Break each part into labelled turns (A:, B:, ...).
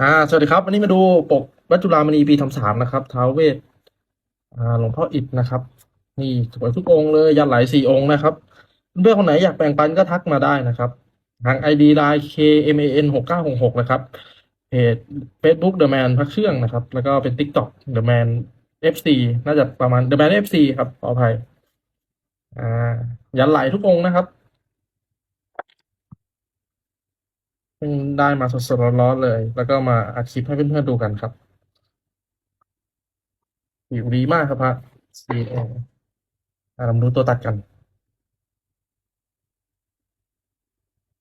A: อ่าสวัสดีครับวันนี้มาดูปกวัดจุฬามณีปีทำสามนะครับท้าวเวสอ่าหลวงพ่ออิฐนะครับ นี่สวยทุกองค์เลยยันไหลสี่องค์นะครับเพื่อนคนไหนอยากแบ่งปันก็ทักมาได้นะครับทาง ID Line KMAN หกเก้าหกหกนะครับเพจ Facebook The Man พักเชื่องนะครับ แล้วก็เป็น TikTok The Man FC น่าจะประมาณ The Man FC ครับขออภัยอ่ายันไหลทุกองค์นะครับ เพิ่งได้มาสดๆร้อนๆเลย แล้วก็มาอัดคลิปให้เพื่อนๆดูกันครับผิวดีมากครับพระ C A อ่าเราดูตัวตัดกัน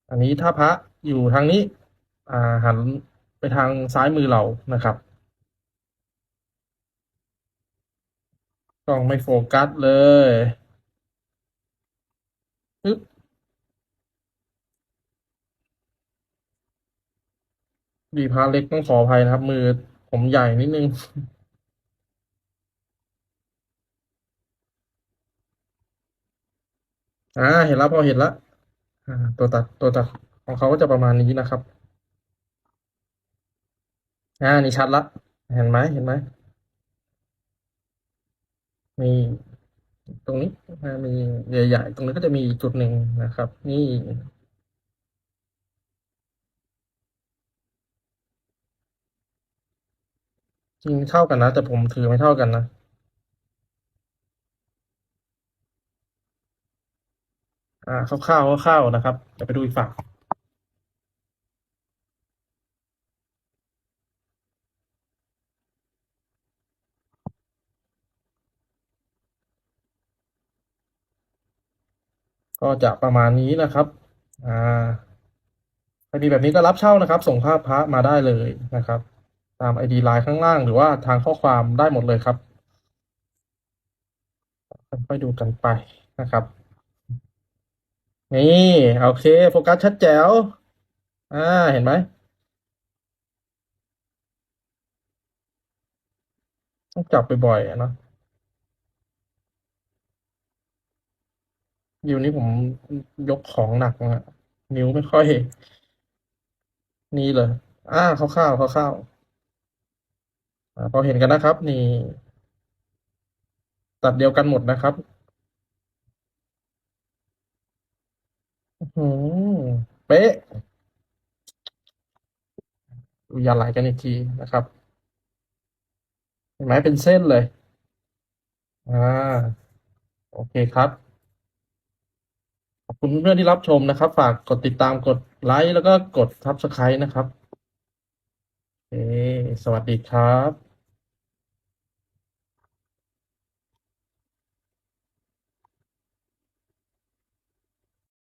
A: อันนี้ถ้าพระอยู่ทางนี้ อ่าหันไปทางซ้ายมือเรานะครับกล้องไม่โฟกัสเลยปึ๊บ ดีพระเล็กต้องขออภัยนะครับ มือผมใหญ่นิดนึงอ่าเห็นแล้วพอเห็นแล้วอ่า ตัวตัดตัวตัดของเขาก็จะประมาณนี้นะครับอ่านี่ชัดละ เห็นไหมเห็นไหมมีตรงนี้อ่ามีใหญ่ๆตรงนี้ก็จะมีจุดหนึ่งนะครับ นี่ จริงเท่ากันนะ แต่ผมถือไม่เท่ากันนะ อ่าคร่าวๆคร่าวๆนะครับเดี๋ยวไปดูอีกฝั่งก็จะประมาณนี้นะครับ อ่าถ้ามีแบบนี้ก็รับเช่านะครับ ส่งภาพพระมาได้เลยนะครับ ตาม ID ไลน์ข้างล่าง หรือว่าทางข้อความได้หมดเลยครับค่อยดูกันไปนะครับ นี่โอเค โฟกัสชัดแจ๋วอ่าเห็นไหมต้องจับบ่อยๆอะนะอยู่นี้ผมยกของหนักอะนิ้วไม่ค่อย นี่เลย อ่าคร่าวๆคร่าวๆ พอเห็นกันนะครับ นี่ ตัดเดียวกันหมดนะครับอื้อหือเป๊ะดูอย่าไหลกันอีกทีนะครับ เห็นไหมเป็นเส้นเลย อ่า โอเคครับขอบคุณเพื่อนที่รับชมนะครับ ฝากกดติดตามกดไลค์แล้วก็กด Subscribe นะครับ โอเค สวัสดีครับ